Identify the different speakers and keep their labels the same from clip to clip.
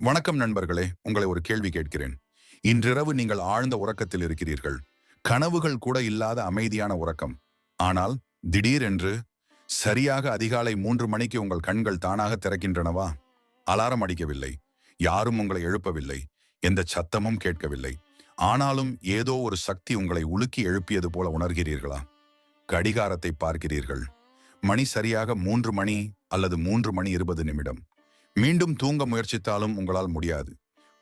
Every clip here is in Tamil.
Speaker 1: வணக்கம் நண்பர்களே உங்களை ஒரு கேள்வி கேட்கிறேன். இன்றிரவு நீங்கள் ஆழ்ந்த உறக்கத்தில் இருக்கிறீர்கள். கனவுகள் கூட இல்லாத அமைதியான உறக்கம். ஆனால் திடீரென்று சரியாக அதிகாலை மூன்று மணிக்கு உங்கள் கண்கள் தானாக திறக்கின்றனவா? அலாரம் அடிக்கவில்லை. யாரும் உங்களை எழுப்பவில்லை. எந்த சத்தமும் கேட்கவில்லை. ஆனாலும் ஏதோ ஒரு சக்தி உங்களை உலுக்கி எழுப்பியது போல உணர்கிறீர்களா? கடிகாரத்தை பார்க்கிறீர்கள். மணி சரியாக மூன்று மணி அல்லது மூன்று மணி இருபது நிமிடம். மீண்டும் தூங்க முயற்சித்தாலும் உங்களால் முடியாது.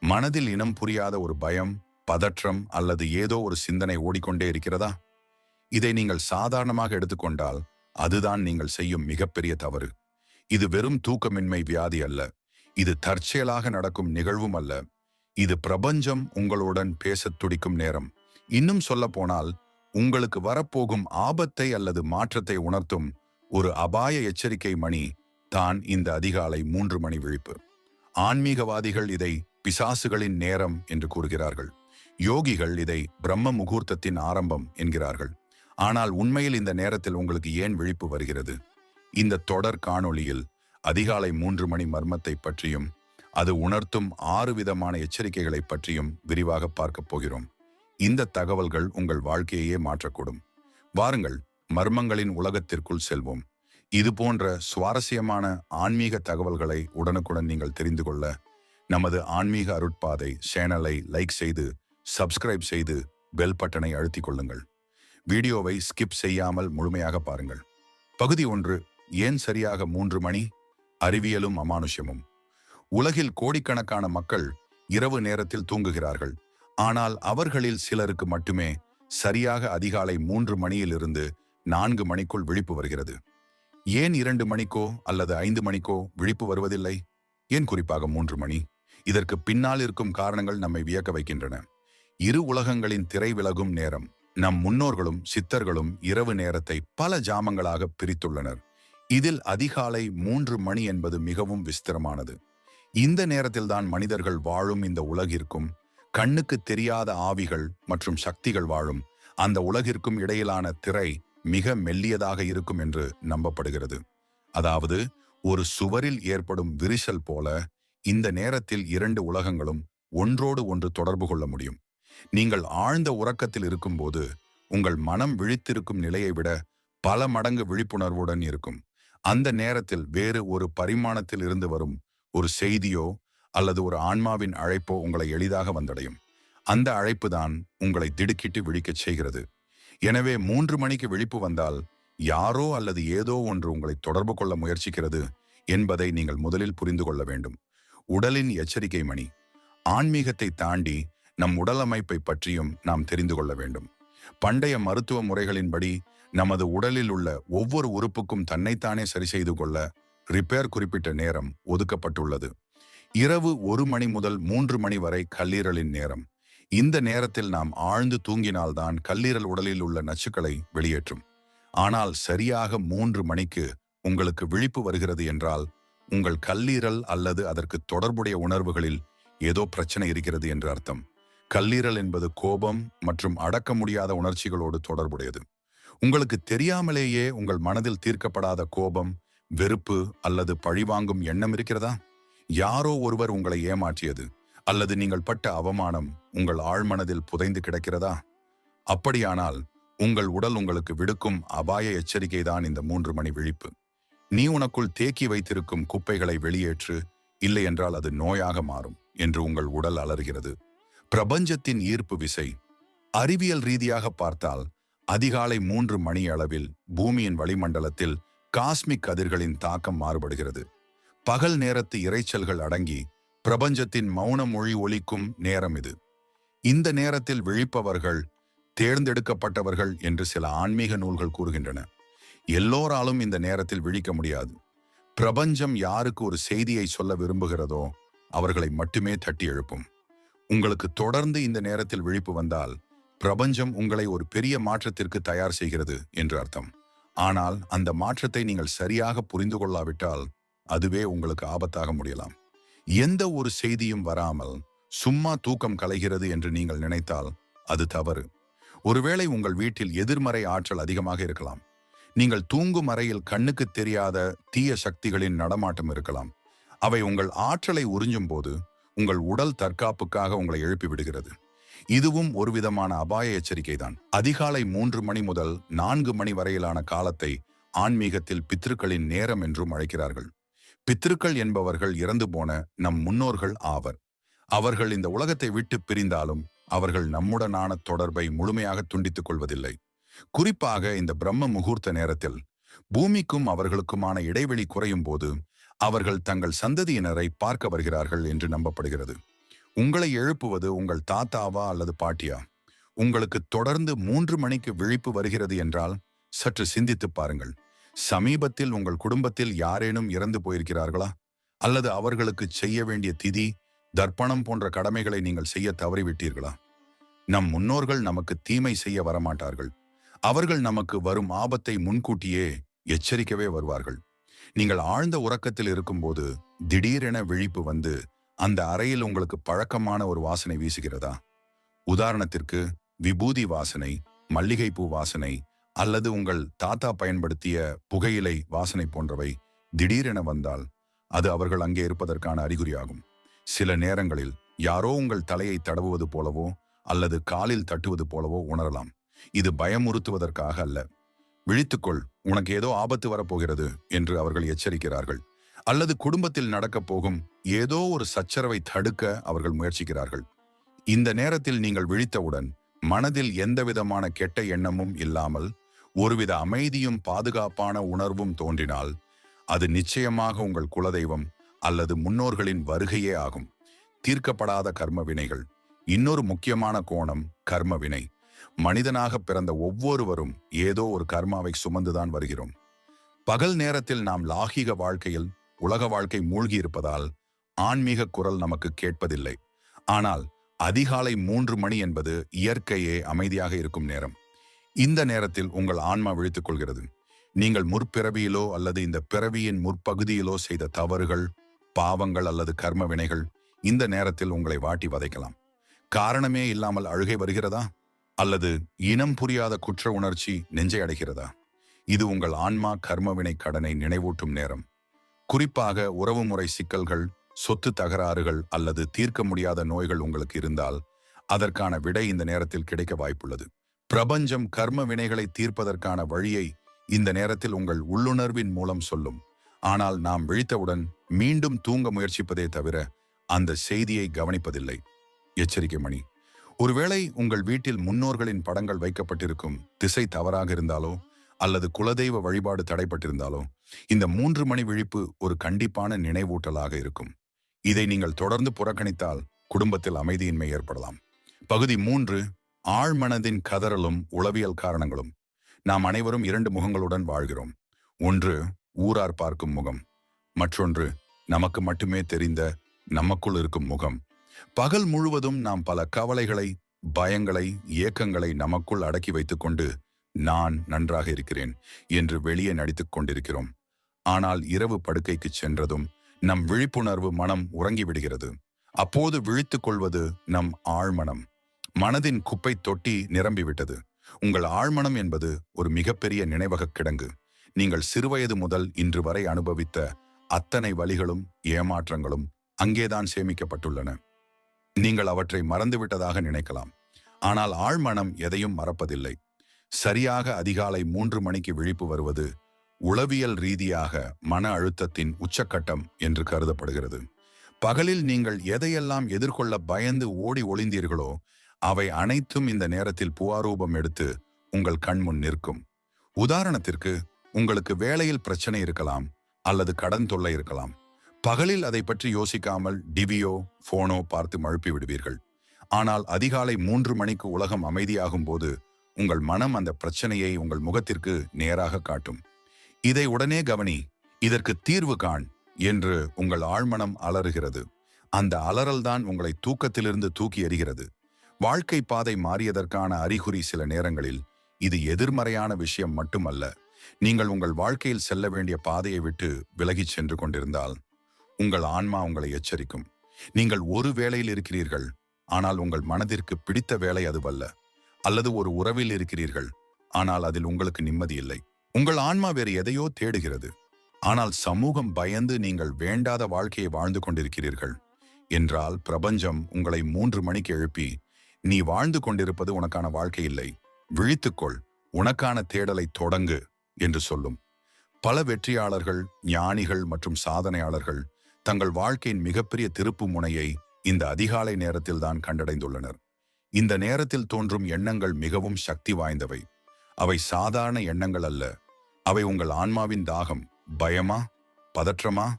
Speaker 1: மனதில் இனம் புரியாத ஒரு பயம் பதற்றம் அல்லது ஏதோ ஒரு சிந்தனை ஓடிக்கொண்டே இருக்கிறதா? இதை நீங்கள் சாதாரணமாக எடுத்துக்கொண்டால் அதுதான் நீங்கள் செய்யும் மிகப்பெரிய தவறு. இது வெறும் தூக்கமின்மை வியாதி அல்ல. இது தற்செயலாக நடக்கும் நிகழ்வும் அல்ல. இது பிரபஞ்சம் உங்களுடன் பேசத் துடிக்கும் நேரம். இன்னும் சொல்ல போனால் உங்களுக்கு வரப்போகும் ஆபத்தை அல்லது மாற்றத்தை உணர்த்தும் ஒரு அபாய எச்சரிக்கை மணி தான் இந்த அதிகாலை மூன்று மணி விழிப்பு. ஆன்மீகவாதிகள் இதை பிசாசுகளின் நேரம் என்று கூறுகிறார்கள். யோகிகள் இதை பிரம்ம முகூர்த்தத்தின் ஆரம்பம் என்கிறார்கள். ஆனால் உண்மையில் இந்த நேரத்தில் உங்களுக்கு ஏன் விழிப்பு வருகிறது? இந்த தொடர் காணொளியில் அதிகாலை மூன்று மணி மர்மத்தை பற்றியும் அது உணர்த்தும் ஆறு விதமான எச்சரிக்கைகளை பற்றியும் விரிவாக பார்க்கப் போகிறோம். இந்த தகவல்கள் உங்கள் வாழ்க்கையையே மாற்றக்கூடும். வாருங்கள் மர்மங்களின் உலகத்திற்குள் செல்வோம். இது போன்ற சுவாரஸ்யமான ஆன்மீக தகவல்களை உடனுக்குடன் நீங்கள் தெரிந்து கொள்ள நமது ஆன்மீக அருட்பாதை சேனலை லைக் செய்து சப்ஸ்கிரைப் செய்து பெல் பட்டனை அழுத்திக் கொள்ளுங்கள். வீடியோவை ஸ்கிப் செய்யாமல் முழுமையாக பாருங்கள். பகுதி ஒன்று ஏன் சரியாக மூன்று மணி? அறிவியலும் அமானுஷ்யமும். உலகில் கோடிக்கணக்கான மக்கள் இரவு நேரத்தில் தூங்குகிறார்கள். ஆனால் அவர்களில் சிலருக்கு மட்டுமே சரியாக அதிகாலை மூன்று மணியிலிருந்து நான்கு மணிக்குள் விழிப்பு வருகிறது. ஏன் இரண்டு மணிக்கோ அல்லது ஐந்து மணிக்கோ விழிப்பு வருவதில்லை? ஏன் குறிப்பாக மூன்று மணி? இதற்கு பின்னால் இருக்கும் காரணங்கள் நம்மை வியக்க வைக்கின்றன. இரு உலகங்களின் திரை விலகும் நேரம். நம் முன்னோர்களும் சித்தர்களும் இரவு நேரத்தை பல ஜாமங்களாக பிரித்துள்ளனர். இதில் அதிகாலை மூன்று மணி என்பது மிகவும் விஸ்திரமானது. இந்த நேரத்தில்தான் மனிதர்கள் வாழும் இந்த உலகிற்கும் கண்ணுக்கு தெரியாத ஆவிகள் மற்றும் சக்திகள் வாழும். அந்த உலகிற்கும் இடையிலான திரை மிக மெல்லியதாக இருக்கும் என்று நம்பப்படுகிறது. அதாவது ஒரு சுவரில் ஏற்படும் விரிசல் போல இந்த நேரத்தில் இரண்டு உலகங்களும் ஒன்றோடு ஒன்று தொடர்பு கொள்ள முடியும். நீங்கள் ஆழ்ந்த உறக்கத்தில் இருக்கும்போது உங்கள் மனம் விழித்திருக்கும் நிலையை விட பல மடங்கு விழிப்புணர்வுடன் இருக்கும். அந்த நேரத்தில் வேறு ஒரு பரிமாணத்தில் இருந்து வரும் ஒரு செய்தியோ அல்லது ஒரு ஆன்மாவின் அழைப்போ உங்களை எளிதாக வந்தடையும். அந்த அழைப்பு தான் உங்களை திடுக்கிட்டு விழிக்கச் செய்கிறது. எனவே மூன்று மணிக்கு விழிப்பு வந்தால் யாரோ அல்லது ஏதோ ஒன்று உங்களை தொடர்பு கொள்ள முயற்சிக்கிறது என்பதை நீங்கள் முதலில் புரிந்து கொள்ள வேண்டும். உடலின் எச்சரிக்கை மணி. ஆன்மீகத்தை தாண்டி நம் உடல் அமைப்பை பற்றியும் நாம் தெரிந்து கொள்ள வேண்டும். பண்டைய மருத்துவ முறைகளின்படி நமது உடலில் உள்ள ஒவ்வொரு உறுப்புக்கும் தன்னைத்தானே சரி செய்து கொள்ள ரிப்பேர் குறிப்பிட்ட நேரம் ஒதுக்கப்பட்டுள்ளது. இரவு ஒரு மணி முதல் மூன்று மணி வரை கல்லீரலின் நேரம். இந்த நேரத்தில் நாம் ஆழ்ந்து தூங்கினால்தான் கல்லீரல் உடலில் உள்ள நச்சுக்களை வெளியேற்றும். ஆனால் சரியாக மூன்று மணிக்கு உங்களுக்கு விழிப்பு வருகிறது என்றால் உங்கள் கல்லீரல் அல்லது அதற்கு தொடர்புடைய உணர்வுகளில் ஏதோ பிரச்சனை இருக்கிறது என்று அர்த்தம். கல்லீரல் என்பது கோபம் மற்றும் அடக்க முடியாத உணர்ச்சிகளோடு தொடர்புடையது. உங்களுக்கு தெரியாமலேயே உங்கள் மனதில் தீர்க்கப்படாத கோபம் வெறுப்பு அல்லது பழிவாங்கும் எண்ணம் இருக்கிறதா? யாரோ ஒருவர் உங்களை ஏமாற்றியது. அல்லது நீங்கள் பட்ட அவமானம் உங்கள் ஆழ்மனதில் புதைந்து கிடக்கிறதா? அப்படியானால் உங்கள் உடல் உங்களுக்கு விடுக்கும் அபாய எச்சரிக்கை தான் இந்த மூன்று மணி விழிப்பு. நீ உனக்குள் தேக்கி வைத்திருக்கும் குப்பைகளை வெளியேற்று இல்லை என்றால் அது நோயாக மாறும் என்று உங்கள் உடல் அலறுகிறது. பிரபஞ்சத்தின் ஈர்ப்பு விசை. அறிவியல் ரீதியாக பார்த்தால் அதிகாலை மூன்று மணி அளவில் பூமியின் வளிமண்டலத்தில் காஸ்மிக் கதிர்களின் தாக்கம் மாறுபடுகிறது. பகல் நேரத்து இறைச்சல்கள் அடங்கி பிரபஞ்சத்தின் மௌன மொழி ஒலிக்கும் நேரம் இது. இந்த நேரத்தில் விழிப்பவர்கள் தேர்ந்தெடுக்கப்பட்டவர்கள் என்று சில ஆன்மீக நூல்கள் கூறுகின்றன. எல்லோராலும் இந்த நேரத்தில் விழிக்க முடியாது. பிரபஞ்சம் யாருக்கு ஒரு செய்தியை சொல்ல விரும்புகிறதோ அவர்களை மட்டுமே தட்டி எழுப்பும். உங்களுக்கு தொடர்ந்து இந்த நேரத்தில் விழிப்பு வந்தால் பிரபஞ்சம் உங்களை ஒரு பெரிய மாற்றத்திற்கு தயார் செய்கிறது என்று அர்த்தம். ஆனால் அந்த மாற்றத்தை நீங்கள் சரியாக புரிந்து கொள்ளாவிட்டால் அதுவே உங்களுக்கு ஆபத்தாக முடியலாம். எந்த ஒரு செய்தியும் வராமல் சும்மா தூக்கம் கலைகிறது என்று நீங்கள் நினைத்தால் அது தவறு. ஒருவேளை உங்கள் வீட்டில் எதிர்மறை ஆற்றல் அதிகமாக இருக்கலாம். நீங்கள் தூங்கும் அறையில் கண்ணுக்கு தெரியாத தீய சக்திகளின் நடமாட்டம் இருக்கலாம். அவை உங்கள் ஆற்றலை உறிஞ்சும் போது உங்கள் உடல் தற்காப்புக்காக உங்களை எழுப்பி விடுகிறது. இதுவும் ஒரு விதமான அபாய எச்சரிக்கைதான். அதிகாலை மூன்று மணி முதல் நான்கு மணி வரையிலான காலத்தை ஆன்மீகத்தில் பித்ருக்களின் நேரம் என்றும் அழைக்கிறார்கள். பித்ருக்கள் என்பவர்கள் இறந்து போன நம் முன்னோர்கள் ஆவர். அவர்கள் இந்த உலகத்தை விட்டு பிரிந்தாலும் அவர்கள் நம்முடனான தொடர்பை முழுமையாக துண்டித்துக் கொள்வதில்லை. குறிப்பாக இந்த பிரம்ம முகூர்த்த நேரத்தில் பூமிக்கும் அவர்களுக்குமான இடைவெளி குறையும் போது அவர்கள் தங்கள் சந்ததியினரை பார்க்க வருகிறார்கள் என்று நம்பப்படுகிறது. உங்களை எழுப்புவது உங்கள் தாத்தாவா அல்லது பாட்டியா? உங்களுக்கு தொடர்ந்து மூன்று மணிக்கு விழிப்பு வருகிறது என்றால் சற்று சிந்தித்து பாருங்கள். சமீபத்தில் உங்கள் குடும்பத்தில் யாரேனும் இறந்து போயிருக்கிறார்களா? அல்லது அவர்களுக்கு செய்ய வேண்டிய திதி தர்ப்பணம் போன்ற கடமைகளை நீங்கள் செய்ய தவறிவிட்டீர்களா? நம் முன்னோர்கள் நமக்கு தீமை செய்ய வரமாட்டார்கள். அவர்கள் நமக்கு வரும் ஆபத்தை முன்கூட்டியே எச்சரிக்கவே வருவார்கள். நீங்கள் ஆழ்ந்த உறக்கத்தில் இருக்கும்போது திடீரென விழிப்பு வந்து அந்த அறையில் உங்களுக்கு பழக்கமான ஒரு வாசனை வீசுகிறதா? உதாரணத்திற்கு விபூதி வாசனை மல்லிகைப்பூ வாசனை அல்லது உங்கள் தாத்தா பயன்படுத்திய புகையிலை வாசனை போன்றவை திடீரென வந்தால் அது அவர்கள் அங்கே இருப்பதற்கான அறிகுறியாகும். சில நேரங்களில் யாரோ உங்கள் தலையை தடவுவது போலவோ அல்லது காலில் தட்டுவது போலவோ உணரலாம். இது பயமுறுத்துவதற்காக அல்ல. விழித்துக்கொள் உனக்கு ஏதோ ஆபத்து வரப்போகிறது என்று அவர்கள் எச்சரிக்கிறார்கள். அல்லது குடும்பத்தில் நடக்கப் போகும் ஏதோ ஒரு சச்சரவை தடுக்க அவர்கள் முயற்சிக்கிறார்கள். இந்த நேரத்தில் நீங்கள் விழித்தவுடன் மனதில் எந்தவிதமான கெட்ட எண்ணமும் இல்லாமல் ஒருவித அமைதியும் பாதுகாப்பான உணர்வும் தோன்றினால் அது நிச்சயமாக உங்கள் குலதெய்வம் அல்லது முன்னோர்களின் வருகையே ஆகும். தீர்க்கப்படாத கர்ம வினைகள் இன்னொரு முக்கியமான கோணம் கர்ம வினை மனிதனாக பிறந்த ஒவ்வொருவரும் ஏதோ ஒரு கர்மாவை சுமந்துதான் வருகிறோம். பகல் நேரத்தில் நாம் லாகிக வாழ்க்கையில் உலக வாழ்க்கை மூழ்கி இருப்பதால் ஆன்மீக குரல் நமக்கு கேட்பதில்லை. ஆனால் அதிகாலை மூன்று மணி என்பது இயற்கையே அமைதியாக இருக்கும் நேரம். இந்த நேரத்தில் உங்கள் ஆன்மா விழித்துக் கொள்கிறது நீங்கள் முற்பிறவியிலோ அல்லது இந்த பிறவியின் முற்பகுதியிலோ செய்த தவறுகள் பாவங்கள் அல்லது கர்ம வினைகள் இந்த நேரத்தில் உங்களை வாட்டி வதைக்கலாம். காரணமே இல்லாமல் அழுகை வருகிறதா? அல்லது இனம் புரியாத குற்ற உணர்ச்சி நெஞ்சை அடைகிறதா? இது உங்கள் ஆன்மா கர்மவினை கடனை நினைவூட்டும் நேரம். குறிப்பாக உறவுமுறை சிக்கல்கள் சொத்து தகராறுகள் அல்லது தீர்க்க முடியாத நோய்கள் உங்களுக்கு இருந்தால் அதற்கான விடை இந்த நேரத்தில் கிடைக்க வாய்ப்புள்ளது. பிரபஞ்சம் கர்ம வினைகளை தீர்ப்பதற்கான வழியை இந்த நேரத்தில் உங்கள் உள்ளுணர்வின் மூலம் சொல்லும். ஆனால் நாம் விழித்தவுடன் மீண்டும் தூங்க முயற்சிப்பதே தவிர அந்த செய்தியை கவனிப்பதில்லை. எச்சரிக்கை மணி. ஒருவேளை உங்கள் வீட்டில் முன்னோர்களின் படங்கள் வைக்கப்பட்டிருக்கும் திசை தவறாக இருந்தாலோ அல்லது குலதெய்வ வழிபாடு தடைப்பட்டிருந்தாலோ இந்த மூன்று மணி விழிப்பு ஒரு கண்டிப்பான நினைவூட்டலாக இருக்கும். இதை நீங்கள் தொடர்ந்து புறக்கணித்தால் குடும்பத்தில் அமைதியின்மை ஏற்படலாம். பகுதி மூன்று ஆழ்மனதின் கதறலும் உளவியல் காரணங்களும் நாம் அனைவரும் இரண்டு முகங்களுடன் வாழ்கிறோம். ஒன்று ஊரார் பார்க்கும் முகம். மற்றொன்று நமக்கு மட்டுமே தெரிந்த நமக்குள் இருக்கும் முகம். பகல் முழுவதும் நாம் பல கவலைகளை பயங்களை இயக்கங்களை நமக்குள் அடக்கி வைத்துக்கொண்டு நான் நன்றாக இருக்கிறேன் என்று வெளியே நடித்துக் கொண்டிருக்கிறோம். ஆனால் இரவு படுக்கைக்கு சென்றதும் நம் விழிப்புணர்வு மனம் உறங்கிவிடுகிறது. அப்போது விழித்துக் கொள்வது நம் ஆழ்மனம். மனதின் குப்பை தொட்டி நிரம்பிவிட்டது. உங்கள் ஆழ்மனம் என்பது ஒரு மிகப்பெரிய நினைவக கிடங்கு. நீங்கள் சிறுவயது முதல் இன்று வரை அனுபவித்த அத்தனை வழிகளும் ஏமாற்றங்களும் அங்கேதான் சேமிக்கப்பட்டுள்ளன. நீங்கள் அவற்றை மறந்துவிட்டதாக நினைக்கலாம். ஆனால் ஆழ்மனம் எதையும் மறப்பதில்லை. சரியாக அதிகாலை மூன்று மணிக்கு விழிப்பு வருவது உளவியல் ரீதியாக மன அழுத்தத்தின் உச்சக்கட்டம் என்று கருதப்படுகிறது. பகலில் நீங்கள் எதையெல்லாம் எதிர்கொள்ள பயந்து ஓடி ஒளிந்தீர்களோ அவை அனைத்தும் இந்த நேரத்தில் புவாரூபம் எடுத்து உங்கள் கண்முன் நிற்கும். உதாரணத்திற்கு உங்களுக்கு வேலையில் பிரச்சனை இருக்கலாம் அல்லது கடன் தொல்லை இருக்கலாம். பகலில் அதை பற்றி யோசிக்காமல் டிவியோ போனோ பார்த்து மழுப்பி விடுவீர்கள். ஆனால் அதிகாலை மூன்று மணிக்கு உலகம் அமைதியாகும் போது உங்கள் மனம் அந்த பிரச்சனையை உங்கள் முகத்திற்கு நேராக காட்டும். இதை உடனே கவனி இதற்கு தீர்வு காண் என்று உங்கள் ஆழ்மனம் அலறுகிறது. அந்த அலறல்தான் உங்களை தூக்கத்திலிருந்து தூக்கி எறிகிறது. வாழ்க்கை பாதை மாறியதற்கான அறிகுறி சில நேரங்களில் இது எதிர்மறையான விஷயம் மட்டுமல்ல. நீங்கள் உங்கள் வாழ்க்கையில் செல்ல வேண்டிய பாதையை விட்டு விலகிச் சென்று கொண்டிருந்தால் உங்கள் ஆன்மா உங்களை எச்சரிக்கும். நீங்கள் ஒரு வேளையில் இருக்கிறீர்கள் ஆனால் உங்கள் மனதிற்கு பிடித்த வேலை அதுவல்ல. அல்லது ஒரு உறவில் இருக்கிறீர்கள் ஆனால் அதில் உங்களுக்கு நிம்மதி இல்லை. உங்கள் ஆன்மா வேறு எதையோ தேடுகிறது. ஆனால் சமூகம் பயந்து நீங்கள் வேண்டாத வாழ்க்கையை வாழ்ந்து கொண்டிருக்கிறீர்கள் என்றால் பிரபஞ்சம் உங்களை மூன்று மணிக்கு எழுப்பி நீ வாழ்ந்து கொண்டிருப்பது உனக்கான வாழ்க்கை இல்லை. விழித்துக்கொள். உனக்கான தேடலை தொடங்கு என்று சொல்லும். பல வெற்றியாளர்கள் ஞானிகள் மற்றும் சாதனையாளர்கள் தங்கள் வாழ்க்கையின் மிகப்பெரிய திருப்பு முனையை இந்த அதிகாலை நேரத்தில் தான் கண்டடைந்துள்ளனர். இந்த நேரத்தில் தோன்றும் எண்ணங்கள் மிகவும் சக்தி வாய்ந்தவை. அவை சாதாரண எண்ணங்கள் அல்ல. அவை உங்கள் ஆன்மாவின் தாகம். பயமா? பதற்றமா?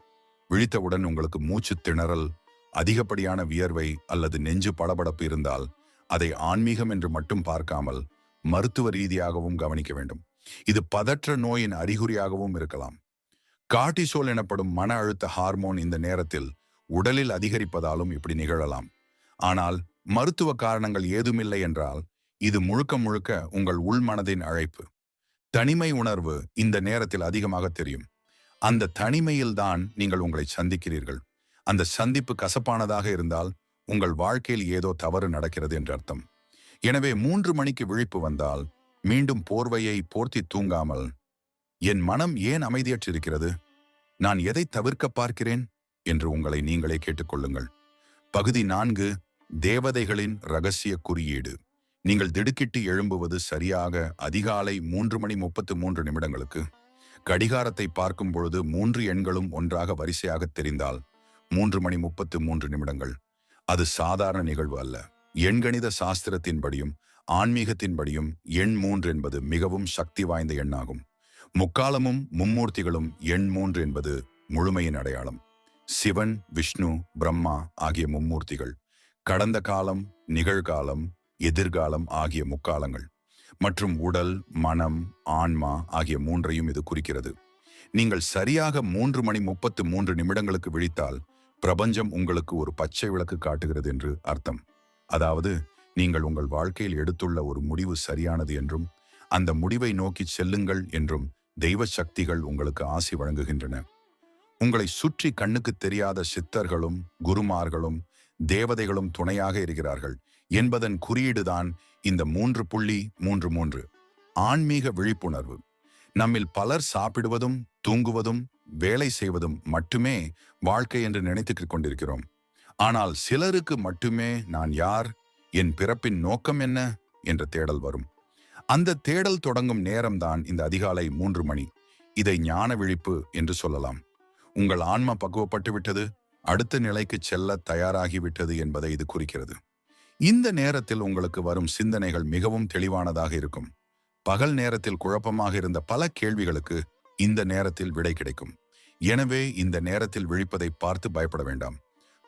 Speaker 1: விழித்தவுடன் உங்களுக்கு மூச்சு திணறல் அதிகப்படியான வியர்வை அல்லது நெஞ்சு படபடப்பு இருந்தால் அதை ஆன்மீகம் என்று மட்டும் பார்க்காமல் மருத்துவ ரீதியாகவும் கவனிக்க வேண்டும். இது பதற்ற நோயின் அறிகுறியாகவும் இருக்கலாம். கார்டிசோல் எனப்படும் மன அழுத்த ஹார்மோன் இந்த நேரத்தில் உடலில் அதிகரிப்பதாலும் இப்படி நிகழலாம். ஆனால் மருத்துவ காரணங்கள் ஏதுமில்லை என்றால் இது முழுக்க முழுக்க உங்கள் உள்மனதின் அழைப்பு. தனிமை உணர்வு இந்த நேரத்தில் அதிகமாக தெரியும். அந்த தனிமையில்தான் நீங்கள் உங்களை சந்திக்கிறீர்கள். அந்த சந்திப்பு கசப்பானதாக இருந்தால் உங்கள் வாழ்க்கையில் ஏதோ தவறு நடக்கிறது என்று அர்த்தம். எனவே மூன்று மணிக்கு விழிப்பு வந்தால் மீண்டும் போர்வையை போர்த்தி தூங்காமல் என் மனம் ஏன் அமைதியற்றிருக்கிறது? நான் எதை தவிர்க்க பார்க்கிறேன்? என்று உங்களை நீங்களே கேட்டுக்கொள்ளுங்கள். பகுதி நான்கு தேவதைகளின் ரகசிய குறியீடு. நீங்கள் திடுக்கிட்டு எழும்புவது சரியாக அதிகாலை மூன்று மணி முப்பத்து மூன்று நிமிடங்களுக்கு. கடிகாரத்தை பார்க்கும் பொழுது மூன்று எண்களும் ஒன்றாக வரிசையாக தெரிந்தால் மூன்று மணி முப்பத்து மூன்று நிமிடங்கள். அது சாதாரண நிகழ்வு அல்ல. எண்கணித சாஸ்திரத்தின்படியும் ஆன்மீகத்தின்படியும் எண் மூன்று என்பது மிகவும் சக்தி வாய்ந்த எண்ணாகும். முக்காலமும் மும்மூர்த்திகளும் எண் மூன்று என்பது முழுமையின் அடையாளம். சிவன் விஷ்ணு பிரம்மா ஆகிய மும்மூர்த்திகள் கடந்த காலம் நிகழ்காலம் எதிர்காலம் ஆகிய முக்காலங்கள் மற்றும் உடல் மனம் ஆன்மா ஆகிய மூன்றையும் இது குறிக்கிறது. நீங்கள் சரியாக மூன்று மணி முப்பத்து மூன்று நிமிடங்களுக்கு விழித்தால் பிரபஞ்சம் உங்களுக்கு ஒரு பச்சை விளக்கு காட்டுகிறது என்று அர்த்தம். அதாவது நீங்கள் உங்கள் வாழ்க்கையில் எடுத்துள்ள ஒரு முடிவு சரியானது என்றும் அந்த முடிவை நோக்கி செல்லுங்கள் என்றும் தெய்வ சக்திகள் உங்களுக்கு ஆசி வழங்குகின்றன. உங்களை சுற்றி கண்ணுக்கு தெரியாத சித்தர்களும் குருமார்களும் தேவதைகளும் துணையாக இருக்கிறார்கள் என்பதன் குறியீடுதான் இந்த மூன்று புள்ளி மூன்று மூன்று. ஆன்மீக விழிப்புணர்வு. நம்மில் பலர் சாப்பிடுவதும் தூங்குவதும் வேலை செய்வதும் மட்டுமே வாழ்க்கை என்று நினைத்துக் கொண்டிருக்கிறோம். ஆனால் சிலருக்கு மட்டுமே நான் யார் என் பிறப்பின் நோக்கம் என்ன? என்ற தேடல் வரும். அந்த தேடல் தொடங்கும் நேரம்தான் இந்த அதிகாலை மூன்று மணி. இதை ஞான விழிப்பு என்று சொல்லலாம். உங்கள் ஆன்மா பக்குவப்பட்டு விட்டது அடுத்த நிலைக்கு செல்ல தயாராகிவிட்டது என்பதை இது குறிக்கிறது. இந்த நேரத்தில் உங்களுக்கு வரும் சிந்தனைகள் மிகவும் தெளிவானதாக இருக்கும். பகல் நேரத்தில் குழப்பமாக இருந்த பல கேள்விகளுக்கு இந்த நேரத்தில் விடை கிடைக்கும். எனவே இந்த நேரத்தில் விழிப்பதை பார்த்து பயப்பட வேண்டாம்.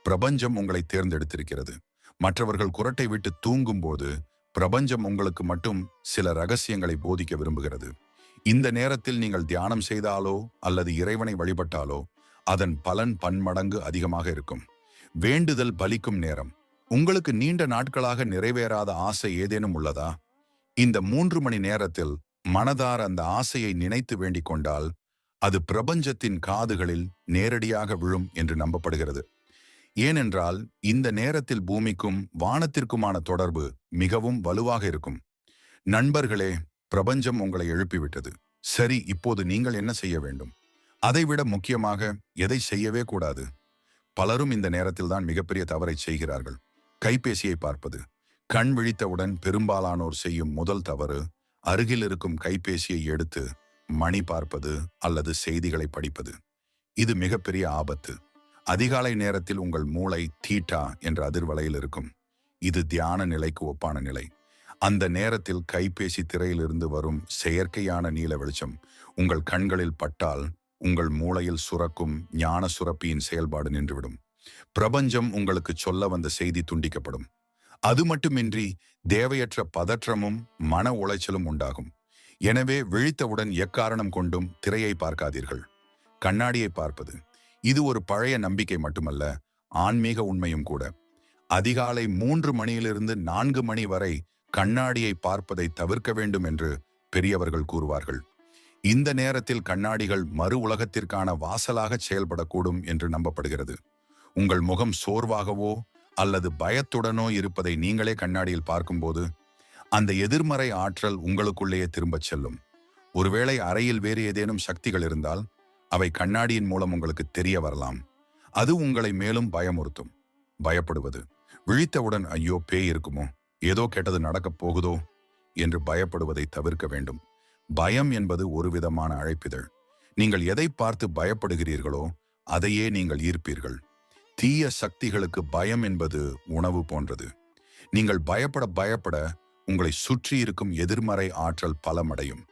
Speaker 1: பிரபஞ்சம் உங்களை தேர்ந்தெடுத்திருக்கிறது. மற்றவர்கள் குரட்டை விட்டு தூங்கும்போது பிரபஞ்சம் உங்களுக்கு மட்டும் சில ரகசியங்களை போதிக்க விரும்புகிறது. இந்த நேரத்தில் நீங்கள் தியானம் செய்தாலோ அல்லது இறைவனை வழிபட்டாலோ அதன் பலன் பன்மடங்கு அதிகமாக இருக்கும். வேண்டுதல் பலிக்கும் நேரம். உங்களுக்கு நீண்ட நாட்களாக நிறைவேறாத ஆசை ஏதேனும் உள்ளதா? இந்த மூன்று மணி நேரத்தில் மனதார் அந்த ஆசையை நினைத்து வேண்டிக் கொண்டால் அது பிரபஞ்சத்தின் காதுகளில் நேரடியாக விழும் என்று நம்பப்படுகிறது. ஏனென்றால் இந்த நேரத்தில் பூமிக்கும் வானத்திற்குமான தொடர்பு மிகவும் வலுவாக இருக்கும். நண்பர்களே பிரபஞ்சம் உங்களை எழுப்பிவிட்டது. சரி இப்போது நீங்கள் என்ன செய்ய வேண்டும்? அதைவிட முக்கியமாக எதை செய்யவே கூடாது. பலரும் இந்த நேரத்தில் தான் மிகப்பெரிய தவறை செய்கிறார்கள். கைபேசியை பார்ப்பது. கண் விழித்தவுடன் பெரும்பாலானோர் செய்யும் முதல் தவறு அருகில் இருக்கும் கைபேசியை எடுத்து மணி பார்ப்பது அல்லது செய்திகளை படிப்பது. இது மிகப்பெரிய ஆபத்து. அதிகாலை நேரத்தில் உங்கள் மூளை தீட்டா என்ற அதிர்வலையில் இருக்கும். இது தியான நிலைக்கு ஒப்பான நிலை. அந்த நேரத்தில் கைபேசி திரையிலிருந்து வரும் செயற்கையான நீல வெளிச்சம் உங்கள் கண்களில் பட்டால் உங்கள் மூளையில் சுரக்கும் ஞான சுரப்பியின் செயல்பாடு நின்றுவிடும். பிரபஞ்சம் உங்களுக்கு சொல்ல வந்த செய்தி துண்டிக்கப்படும். அது மட்டுமின்றி தேவையற்ற பதற்றமும் மன உளைச்சலும் உண்டாகும். எனவே விழித்தவுடன் எக்காரணம் கொண்டும் திரையை பார்க்காதீர்கள். கண்ணாடியை பார்ப்பது இது ஒரு பழைய நம்பிக்கை மட்டுமல்ல ஆன்மீக உண்மையும் கூட. அதிகாலை மூன்று மணியிலிருந்து நான்கு மணி வரை கண்ணாடியை பார்ப்பதை தவிர்க்க வேண்டும் என்று பெரியவர்கள் கூறுவார்கள். இந்த நேரத்தில் கண்ணாடிகள் மறு உலகத்திற்கான வாசலாக செயல்படக்கூடும் என்று நம்பப்படுகிறது. உங்கள் முகம் சோர்வாகவோ அல்லது பயத்துடனோ இருப்பதை நீங்களே கண்ணாடியில் பார்க்கும்போது அந்த எதிர்மறை ஆற்றல் உங்களுக்குள்ளேயே திரும்பச் செல்லும். ஒருவேளை அறையில் வேறு ஏதேனும் சக்திகள் இருந்தால் அவை கண்ணாடியின் மூலம் உங்களுக்கு தெரிய வரலாம். அது உங்களை மேலும் பயமுறுத்தும். பயப்படுவது. விழித்தவுடன் ஐயோ பேய் இருக்குமோ? ஏதோ கெட்டது நடக்கப் போகுதோ? என்று பயப்படுவதை தவிர்க்க வேண்டும். பயம் என்பது ஒரு விதமான அழைப்பிதழ். நீங்கள் எதை பார்த்து பயப்படுகிறீர்களோ அதையே நீங்கள் ஈர்ப்பீர்கள். தீய சக்திகளுக்கு பயம் என்பது உணவு போன்றது. நீங்கள் பயப்பட பயப்பட உங்களை சுற்றி இருக்கும் எதிர்மறை ஆற்றல் பலமடையும்.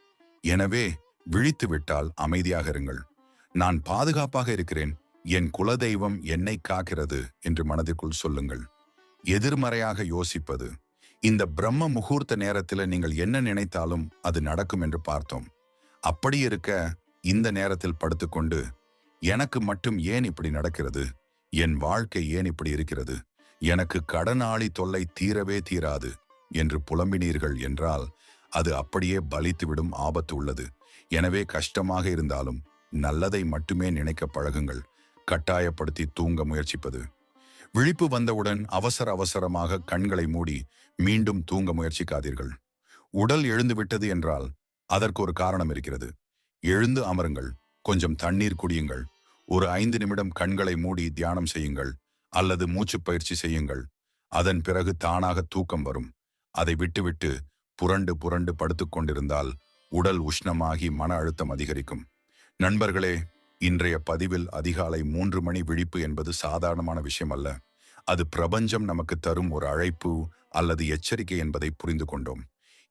Speaker 1: எனவே விழித்து விட்டால் அமைதியாக இருங்கள். நான் பாதுகாப்பாக இருக்கிறேன். என் குலதெய்வம் என்னை காக்கிறது என்று மனதிற்குள் சொல்லுங்கள். எதிர்மறையாக யோசிப்பது. இந்த பிரம்ம முகூர்த்த நேரத்தில் நீங்கள் என்ன நினைத்தாலும் அது நடக்கும் என்று பார்த்தோம். அப்படி இருக்க இந்த நேரத்தில் படுத்துக்கொண்டு எனக்கு மட்டும் ஏன் இப்படி நடக்கிறது? என் வாழ்க்கை ஏன் இப்படி இருக்கிறது? எனக்கு கடனாளி தொல்லை தீரவே தீராது. என்று புலம்பினீர்கள் என்றால் அது அப்படியே பலித்துவிடும் ஆபத்து உள்ளது. எனவே கஷ்டமாக இருந்தாலும் நல்லதை மட்டுமே நினைக்க பழகுங்கள். கட்டாயப்படுத்தி தூங்க முயற்சிப்பது. விழிப்பு வந்தவுடன் அவசர அவசரமாக கண்களை மூடி மீண்டும் தூங்க முயற்சிக்காதீர்கள். உடல் எழுந்துவிட்டது என்றால் அதற்கு ஒரு காரணம் இருக்கிறது. எழுந்து அமருங்கள். கொஞ்சம் தண்ணீர் குடியுங்கள். ஒரு ஐந்து நிமிடம் கண்களை மூடி தியானம் செய்யுங்கள். அல்லது மூச்சு பயிற்சி செய்யுங்கள். அதன் பிறகு தானாக தூக்கம் வரும். அதை விட்டுவிட்டு புரண்டு புரண்டு படுத்துக் கொண்டிருந்தால் உடல் உஷ்ணமாகி மன அழுத்தம் அதிகரிக்கும். நண்பர்களே இன்றைய பதிவில் அதிகாலை மூன்று மணி விழிப்பு என்பது சாதாரணமான விஷயம் அல்ல அது பிரபஞ்சம் நமக்கு தரும் ஒரு அழைப்பு அல்லது எச்சரிக்கை என்பதை புரிந்து கொண்டோம்.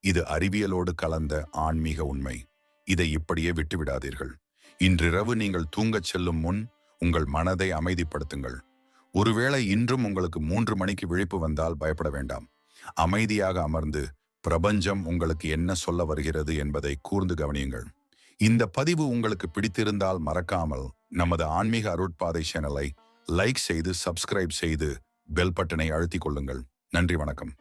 Speaker 1: இது அறிவியலோடு கலந்த ஆன்மீக உண்மை. இதை இப்படியே விட்டுவிடாதீர்கள். இன்றிரவு நீங்கள் தூங்கச் செல்லும் முன் உங்கள் மனதை அமைதிப்படுத்துங்கள். ஒருவேளை இன்றும் உங்களுக்கு மூன்று மணிக்கு விழிப்பு வந்தால் பயப்பட வேண்டாம். அமைதியாக அமர்ந்து பிரபஞ்சம் உங்களுக்கு என்ன சொல்ல வருகிறது என்பதை கூர்ந்து கவனியுங்கள். இந்த பதிவு உங்களுக்கு பிடித்திருந்தால் மறக்காமல் நமது ஆன்மீக அருட்பாதை சேனலை லைக் செய்து சப்ஸ்கிரைப் செய்து பெல் பட்டனை அழுத்திக் கொள்ளுங்கள். நன்றி வணக்கம்.